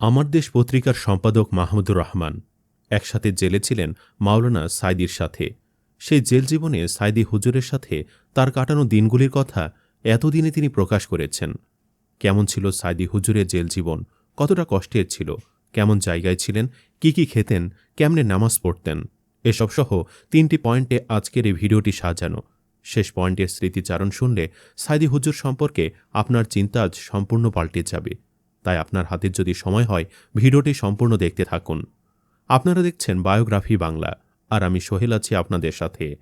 আমার দেশ পত্রিকার সম্পাদক মাহমুদুর রহমান একসাথে জেলে ছিলেন মাওলানা সাইদির সাথে। সেই জেল জীবনে সাইদি হুজুরের সাথে তার কাটানো দিনগুলির কথা এতদিনে তিনি প্রকাশ করেছেন। কেমন ছিল সাইদি হুজুরের জেল জীবন? কতটা কষ্টের ছিল? কেমন জায়গায় ছিলেন? কি কি খেতেন? কেমনে নামাজ পড়তেন? এসব সহ তিনটি পয়েন্টে আজকের এই ভিডিওটি সাজানো। শেষ পয়েন্টের স্মৃতিচারণ শুনলে সাইদি হুজুর সম্পর্কে আপনার চিন্তা আজ সম্পূর্ণ পাল্টে যাবে। তাই আপনার হাতের যদি সময় হয়, ভিডিওটি সম্পূর্ণ দেখতে থাকুন। আপনারা দেখছেন বায়োগ্রাফি বাংলা, আর আমি সোহেল আছি আপনাদের সাথে।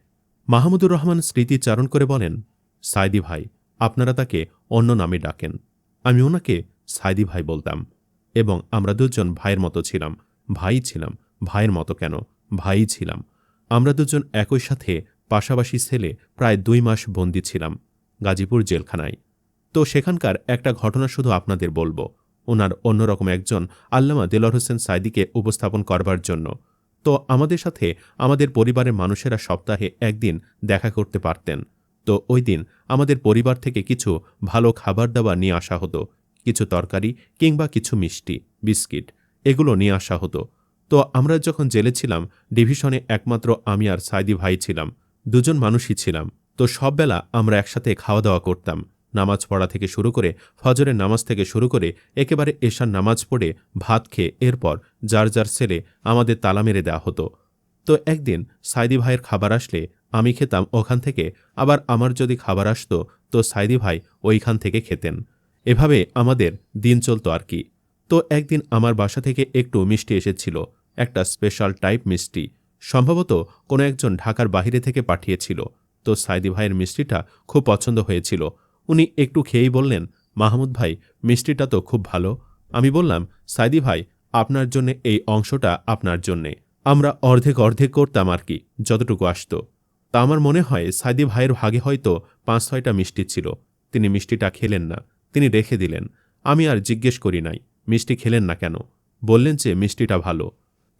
মাহমুদুর রহমান স্মৃতিচারণ করে বলেন, সাইদি ভাই, আপনারা তাকে অন্য নামে ডাকেন। আমি ওনাকে সাইদি ভাই বলতাম। এবং আমরা দুজন ভাইয়ের মতো ছিলাম। ভাই ছিলাম, ভাইয়ের মতো কেন? ভাই ছিলাম। আমরা দুজন একই সাথে পাশাপাশি ছেলে প্রায় দুই মাস বন্দি ছিলাম, গাজীপুর জেলখানায়। তো সেখানকার একটা ঘটনা শুধু আপনাদের বলব। ওনার অন্যরকম একজন আল্লামা দেলর হোসেন সাইদিকে উপস্থাপন করবার জন্য। তো আমাদের সাথে আমাদের পরিবারের মানুষেরা সপ্তাহে একদিন দেখা করতে পারতেন। তো ওই দিন আমাদের পরিবার থেকে কিছু ভালো খাবার দাবার নিয়ে আসা হতো। কিছু তরকারি কিংবা কিছু মিষ্টি, বিস্কিট, এগুলো নিয়ে আসা হতো। তো আমরা যখন জেলে ছিলাম, ডিভিশনে একমাত্র আমি আর সাইদি ভাই ছিলাম। দুজন মানুষই ছিলাম। তো সব বেলা আমরা একসাথে খাওয়া দাওয়া করতাম। নামাজ পড়া থেকে শুরু করে ফজরের নামাজ থেকে শুরু করে একেবারে এশার নামাজ পড়ে ভাত খেয়ে এরপর যার যার ছেলে আমাদের তালা মেরে দেওয়া হতো। তো একদিন সাইদি ভাইয়ের খাবার আসলে আমি খেতাম ওখান থেকে, আবার আমার যদি খাবার আসতো তো সাইদি ভাই ওইখান থেকে খেতেন। এভাবে আমাদের দিন চলতো আর কি। তো একদিন আমার বাসা থেকে একটু মিষ্টি এসেছিল, একটা স্পেশাল টাইপ মিষ্টি। সম্ভবত কোনো একজন ঢাকার বাহিরে থেকে পাঠিয়েছিল। তো সাইদি ভাইয়ের মিষ্টিটা খুব পছন্দ হয়েছিল। উনি একটু খেয়েই বললেন, মাহমুদ ভাই, মিষ্টিটা তো খুব ভালো। আমি বললাম, সাইদি ভাই, আপনার জন্যে এই অংশটা আপনার জন্যে। আমরা অর্ধেক অর্ধেক করতাম আর কি, যতটুকু আসত। তা আমার মনে হয় সাইদি ভাইয়ের ভাগে হয়তো পাঁচ ছয়টা মিষ্টি ছিল। তিনি মিষ্টিটা খেলেন না, তিনি রেখে দিলেন। আমি আর জিজ্ঞেস করি নাই, মিষ্টি খেলেন না কেন? বললেন যে মিষ্টিটা ভালো।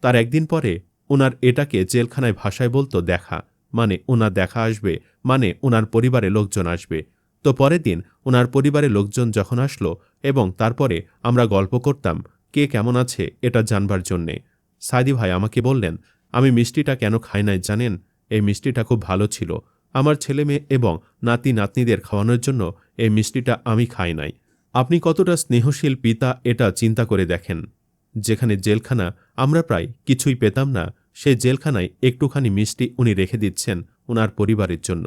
তার একদিন পরে ওনার এটাকে জেলখানায় ভাষায় বলতো দেখা মানে ওনার দেখা আসবে মানে ওনার পরিবারে লোকজন আসবে। তো পরের দিন ওনার পরিবারের লোকজন যখন আসলো এবং তারপরে আমরা গল্প করতাম, কে কেমন আছে এটা জানবার জন্যে। সাইদি ভাই আমাকে বললেন, আমি মিষ্টিটা কেন খাই নাই জানেন? এই মিষ্টিটা খুব ভালো ছিল। আমার ছেলে মেয়ে এবং নাতি নাতনিদের খাওয়ানোর জন্য এই মিষ্টিটা আমি খাই নাই। আপনি কতটা স্নেহশীল পিতা এটা চিন্তা করে দেখেন। যেখানে জেলখানা, আমরা প্রায় কিছুই পেতাম না, সে জেলখানায় একটুখানি মিষ্টি উনি রেখে দিচ্ছেন ওনার পরিবারের জন্য।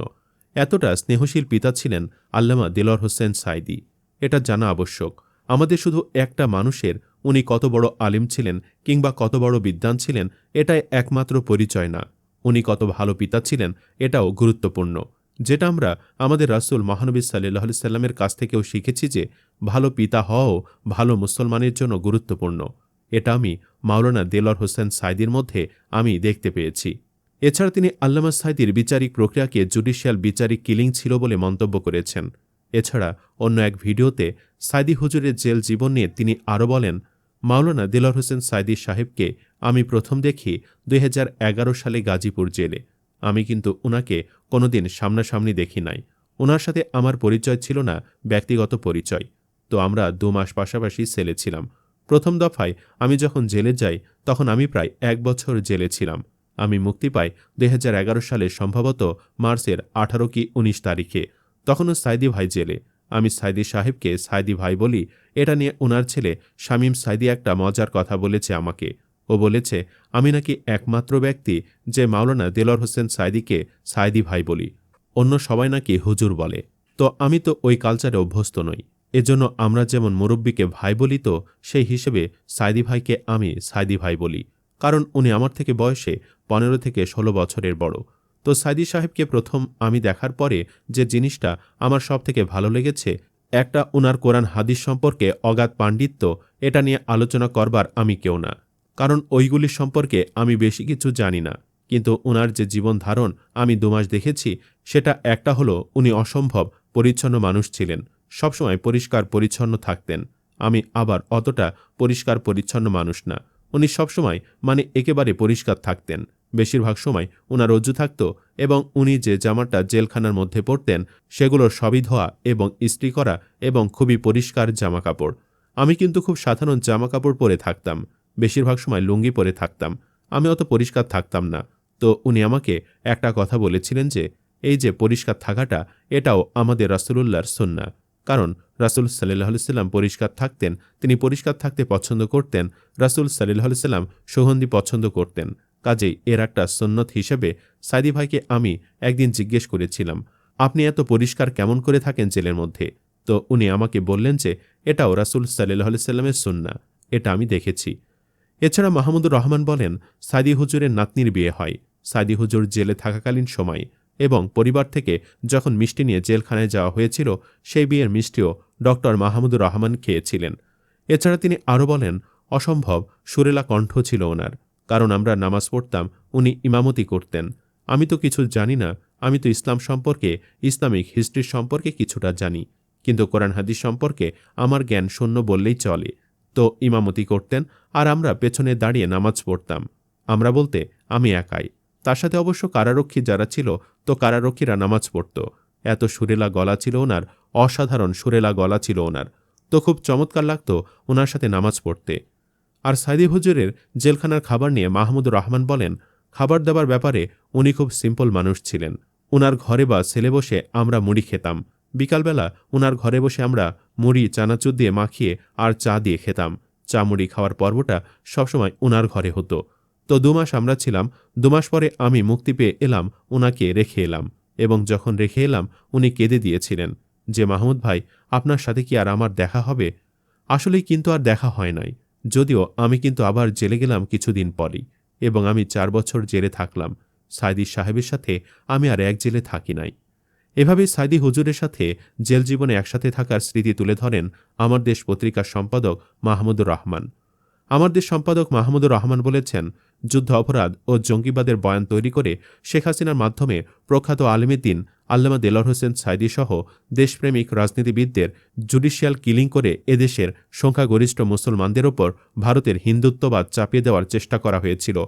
এতটা স্নেহশীল পিতা ছিলেন আল্লামা দিলর হোসেন সাইদি এটা জানা আবশ্যক। আমাদের শুধু একটা মানুষের উনি কত বড় আলিম ছিলেন কিংবা কত বড় বিদ্বান ছিলেন, এটাই একমাত্র পরিচয় না। উনি কত ভালো পিতা ছিলেন, এটাও গুরুত্বপূর্ণ। যেটা আমরা আমাদের রাসুল মহানবী সাল্লাহ সাল্লামের কাছ থেকেও শিখেছি যে, ভালো পিতা হওয়াও ভালো মুসলমানের জন্য গুরুত্বপূর্ণ। এটা আমি মাওলানা দেলর হোসেন সাইদির মধ্যে আমি দেখতে পেয়েছি। এছাড়া তিনি আল্লামা সাইদির বিচারিক প্রক্রিয়াকে জুডিশিয়াল বিচারিক কিলিং ছিল বলে মন্তব্য করেছেন। এছাড়া অন্য এক ভিডিওতে সাইদি হুজুরের জেল জীবন নিয়ে তিনি আরও বলেন, মাওলানা দিলর হোসেন সাইদি সাহেবকে আমি প্রথম দেখি দুই হাজার এগারো সালে গাজীপুর জেলে। আমি কিন্তু ওনাকে কোনোদিন সামনাসামনি দেখি নাই। ওনার সাথে আমার পরিচয় ছিল না, ব্যক্তিগত পরিচয়। তো আমরা দু মাস পাশাপাশি সেলে ছিলাম। প্রথম দফায় আমি যখন জেলে যাই, তখন আমি প্রায় এক বছর জেলে ছিলাম। আমি মুক্তি পাই দুই হাজার এগারো সালে সম্ভবত মার্চের আঠারো কি ১৯ তারিখে। তখনও সাইদি ভাই জেলে। আমি সাইদি সাহেবকে সাইদি ভাই বলি, এটা নিয়ে ওনার ছেলে শামীম সাইদি একটা মজার কথা বলেছে আমাকে। ও বলেছে, আমি নাকি একমাত্র ব্যক্তি যে মাওলানা দেলর হোসেন সাইদিকে সাইদি ভাই বলি। অন্য সবাই নাকি হুজুর বলে। তো আমি তো ওই কালচারে অভ্যস্ত নই। এজন্য আমরা যেমন মুরব্বীকে ভাই বলি তো, সেই হিসেবে সাইদি ভাইকে আমি সাইদি ভাই বলি। কারণ উনি আমার থেকে বয়সে পনেরো থেকে ষোলো বছরের বড়। তো সাইদি সাহেবকে প্রথম আমি দেখার পরে যে জিনিসটা আমার সব থেকে ভালো লেগেছে, একটা উনার কোরআন হাদিস সম্পর্কে অগাধ পাণ্ডিত্য, এটা নিয়ে আলোচনা করবার আমি কেউ না। কারণ ওইগুলি সম্পর্কে আমি বেশি কিছু জানি না। কিন্তু উনার যে জীবন ধারণ আমি দুমাস দেখেছি, সেটা একটা হলো উনি অসম্ভব পরিচ্ছন্ন মানুষ ছিলেন, সবসময় পরিষ্কার পরিচ্ছন্ন থাকতেন। আমি আবার অতটা পরিষ্কার পরিচ্ছন্ন মানুষ না। উনি সবসময় মানে একেবারে পরিষ্কার থাকতেন। বেশিরভাগ সময় উনার রজ্জু থাকত এবং উনি যে জামাটা জেলখানার মধ্যে পরতেন, সেগুলোর সবই ধোয়া এবং ইস্ত্রি করা এবং খুবই পরিষ্কার জামা কাপড় আমি কিন্তু খুব সাধারণ জামা কাপড় পরে থাকতাম। বেশিরভাগ সময় লুঙ্গি পরে থাকতাম। আমি অত পরিষ্কার থাকতাম না। তো উনি আমাকে একটা কথা বলেছিলেন যে, এই যে পরিষ্কার থাকাটা, এটাও আমাদের রাসুলুল্লাহর সন্না কারণ রাসুল সাল্লাহ সাল্লাম পরিষ্কার থাকতেন, তিনি পরিষ্কার থাকতে পছন্দ করতেন, রাসুল সাল্লাহ সাল্লাম সুগন্ধি পছন্দ করতেন। কাজেই এর একটা সন্ন্যত হিসেবে সাইদি ভাইকে আমি একদিন জিজ্ঞেস করেছিলাম, আপনি এত পরিষ্কার কেমন করে থাকেন জেলের মধ্যে? তো উনি আমাকে বললেন যে, এটাও রাসুল সাল্লাহ সাল্লামের সন্না এটা আমি দেখেছি। এছাড়া মাহমুদুর রহমান বলেন, সাইদি হুজুরের নাতনির বিয়ে হয়। সাইদি হুজুর জেলে থাকাকালীন সময় এবং পরিবার থেকে যখন মিষ্টি নিয়ে জেলখানায় যাওয়া হয়েছিল, সেই বিয়ের মিষ্টিও ডক্টর মাহমুদুর রহমান খেয়েছিলেন। এছাড়া তিনি আরও বলেন, অসম্ভব, সুরেলা কণ্ঠ ছিল ওনার। কারণ আমরা নামাজ পড়তাম, উনি ইমামতি করতেন। আমি তো কিছু জানি না, আমি তো ইসলাম সম্পর্কে, ইসলামিক হিস্ট্রি সম্পর্কে কিছুটা জানি। কিন্তু কোরআন হাদিস সম্পর্কে আমার জ্ঞান শূন্য বললেই চলে। তো ইমামতি করতেন, আর আমরা পেছনে দাঁড়িয়ে নামাজ পড়তাম। আমরা বলতে, আমি একাই। তার সাথে অবশ্য কারারক্ষী যারা ছিল তো কারারক্ষীরা নামাজ পড়ত। এত সুরেলা গলা ছিল ওনার, অসাধারণ সুরেলা গলা ছিল ওনার। তো খুব চমৎকার লাগতো ওনার সাথে নামাজ পড়তে। আর সাইদি হুজুরের জেলখানার খাবার নিয়ে মাহমুদুর রহমান বলেন, খাবার দাবার ব্যাপারে উনি খুব সিম্পল মানুষ ছিলেন। ওনার ঘরে বা ছেলে বসে আমরা মুড়ি খেতাম। বিকালবেলা ওনার ঘরে বসে আমরা মুড়ি, চানাচুর দিয়ে মাখিয়ে আর চা দিয়ে খেতাম। চা মুড়ি খাওয়ার পর্বটা সবসময় ওনার ঘরে হতো। তো দুমাস আমরা ছিলাম, দুমাস পরে আমি মুক্তি পেয়ে এলাম ওনাকে রেখে এলাম। এবং যখন রেখে এলাম, উনি কেঁদে দিয়েছিলেন যে, মাহমুদ ভাই, আপনার সাথে কি আর আমার দেখা হবে? আসলেই কিন্তু আর দেখা হয় নাই। যদিও আমি কিন্তু আবার জেলে গেলাম কিছুদিন পরই এবং আমি চার বছর জেলে থাকলাম। সাইদি সাহেবের সাথে আমি আর এক জেলে থাকি নাই। এভাবে সাইদি হুজুরের সাথে জেল জীবনে একসাথে থাকার স্মৃতি তুলে ধরেন আমার দেশ পত্রিকার সম্পাদক মাহমুদুর রহমান। আমার দেশ সম্পাদক মাহমুদুর রহমান বলেছেন, যুদ্ধ অপরাধ ও জঙ্গিবাদের বয়ান তৈরি করে শেখ হাসিনার মাধ্যমে প্রখ্যাত আলমেদ্দিন, আল্লামা দেলর হোসেন সাইদি সহ দেশপ্রেমিক রাজনীতিবিদদের জুডিশিয়াল কিলিং করে এদেশের সংখ্যাগরিষ্ঠ মুসলমানদের ওপর ভারতের হিন্দুত্ববাদ চাপিয়ে দেওয়ার চেষ্টা করা হয়েছিল।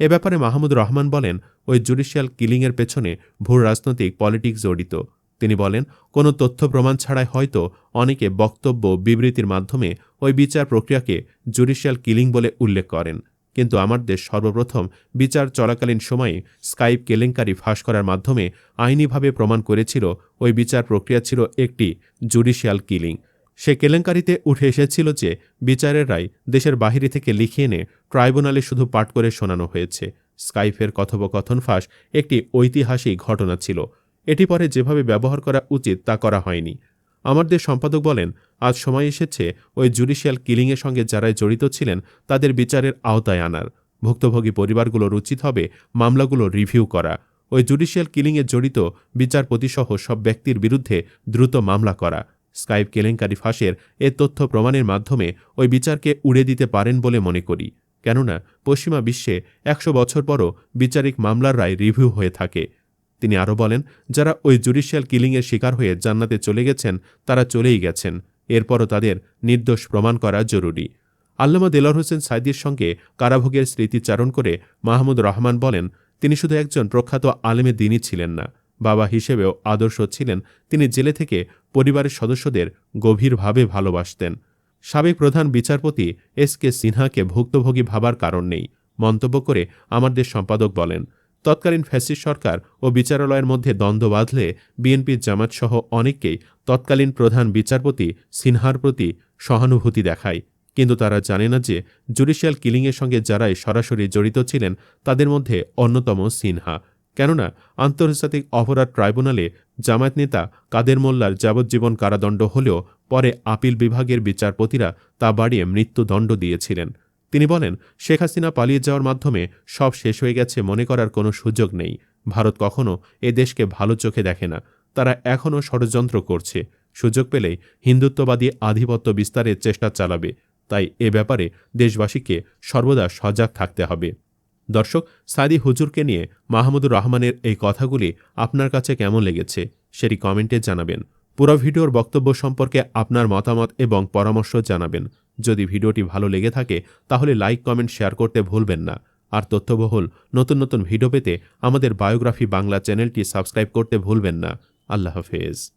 এ ব্যাপারে মাহমুদ রহমান বলেন, ওই জুডিশিয়াল কিলিংয়ের পেছনে ভূ রাজনৈতিক পলিটিক্স জড়িত। তিনি বলেন, কোনো তথ্য প্রমাণ ছাড়াই হয়তো অনেকে বক্তব্য বিবৃতির মাধ্যমে ওই বিচার প্রক্রিয়াকে জুডিশিয়াল কিলিং বলে উল্লেখ করেন। কিন্তু আমার দেশ সর্বপ্রথম বিচার চলাকালীন সময়ে স্কাইপ কেলেঙ্কারি ফাঁস করার মাধ্যমে আইনিভাবে প্রমাণ করেছিল ওই বিচার প্রক্রিয়া ছিল একটি জুডিশিয়াল কিলিং। সে কেলেঙ্কারিতে উঠে এসেছিল যে বিচারের রায় দেশের বাহিরে থেকে লিখিয়ে এনে ট্রাইব্যুনালে শুধু পাঠ করে শোনানো হয়েছে। স্কাইফের কথোপকথন ফাঁস একটি ঐতিহাসিক ঘটনা ছিল। এটি পরে যেভাবে ব্যবহার করা উচিত তা করা হয়নি। আমাদের সম্পাদক বলেন, আজ সময় এসেছে ওই জুডিশিয়াল কিলিংয়ের সঙ্গে যারাই জড়িত ছিলেন তাদের বিচারের আওতায় আনার। ভুক্তভোগী পরিবারগুলোর উচিত হবে, মামলাগুলো রিভিউ করা। ওই জুডিশিয়াল কিলিংয়ে জড়িত বিচারপতিসহ সব ব্যক্তির বিরুদ্ধে দ্রুত মামলা করা। স্কাইপ কেলেঙ্কারি ফাঁসের এ তথ্য প্রমাণের মাধ্যমে ওই বিচারকে উড়ে দিতে পারেন বলে মনে করি। কেননা, পশ্চিমা বিশ্বে একশো বছর পরও বিচারিক মামলার রায় রিভিউ হয়ে থাকে। তিনি আরও বলেন, যারা ওই জুডিশিয়াল কিলিংয়ের শিকার হয়ে জান্নাতে চলে গেছেন, তারা চলেই গেছেন। এরপরও তাদের নির্দোষ প্রমাণ করা জরুরি। আল্লামা দেলার হোসেন সাইদির সঙ্গে কারাভোগের স্মৃতিচারণ করে মাহমুদ রহমান বলেন, তিনি শুধু একজন প্রখ্যাত আলেমে দিনই ছিলেন না, বাবা হিসেবেও আদর্শ ছিলেন, তিনি জেলে থেকে পরিবারের সদস্যদের গভীরভাবে ভালোবাসতেন। সাবেক প্রধান বিচারপতি এস কে সিনহাকে ভুক্তভোগী ভাবার কারণ নেই, মন্তব্য করে আমাদের সম্পাদক বলেন তৎকালীন ফ্যাসিস সরকার ও বিচারালয়ের মধ্যে দ্বন্দ্ব বাঁধলে বিএনপির জামাতসহ অনেককেই তৎকালীন প্রধান বিচারপতি সিনহার প্রতি সহানুভূতি দেখায়। কিন্তু তারা জানে না যে জুডিশিয়াল কিলিংয়ের সঙ্গে যারাই সরাসরি জড়িত ছিলেন, তাদের মধ্যে অন্যতম সিনহা। কেননা, আন্তর্জাতিক অপরাধ ট্রাইব্যুনালে জামায়াত নেতা কাদের মোল্লার যাবজ্জীবন কারাদণ্ড হলেও পরে আপিল বিভাগের বিচারপতিরা তা বাড়িয়ে মৃত্যুদণ্ড দিয়েছিলেন। তিনি বলেন, শেখ হাসিনা পালিয়ে যাওয়ার মাধ্যমে সব শেষ হয়ে গেছে মনে করার কোনো সুযোগ নেই। ভারত কখনো এ দেশকে ভালো চোখে দেখে না। তারা এখনও ষড়যন্ত্র করছে। সুযোগ পেলেই হিন্দুত্ববাদী আধিপত্য বিস্তারের চেষ্টা চালাবে। তাই এ ব্যাপারে দেশবাসীকে সর্বদা সজাগ থাকতে হবে। দর্শক সাদি হুজুরকে নিয়ে মাহমুদুর রহমানের এই কথাগুলি আপনার কাছে কেমন লেগেছে, সেটি কমেন্টে জানাবেন। পুরো ভিডিওর বক্তব্য সম্পর্কে আপনার মতামত এবং পরামর্শ জানাবেন। যদি ভিডিওটি ভালো লেগে থাকে, তাহলে লাইক, কমেন্ট, শেয়ার করতে ভুলবেন না। আর তথ্যবহুল নতুন নতুন ভিডিও পেতে আমাদের বায়োগ্রাফি বাংলা চ্যানেলটি সাবস্ক্রাইব করতে ভুলবেন না। আল্লাহ হাফেজ।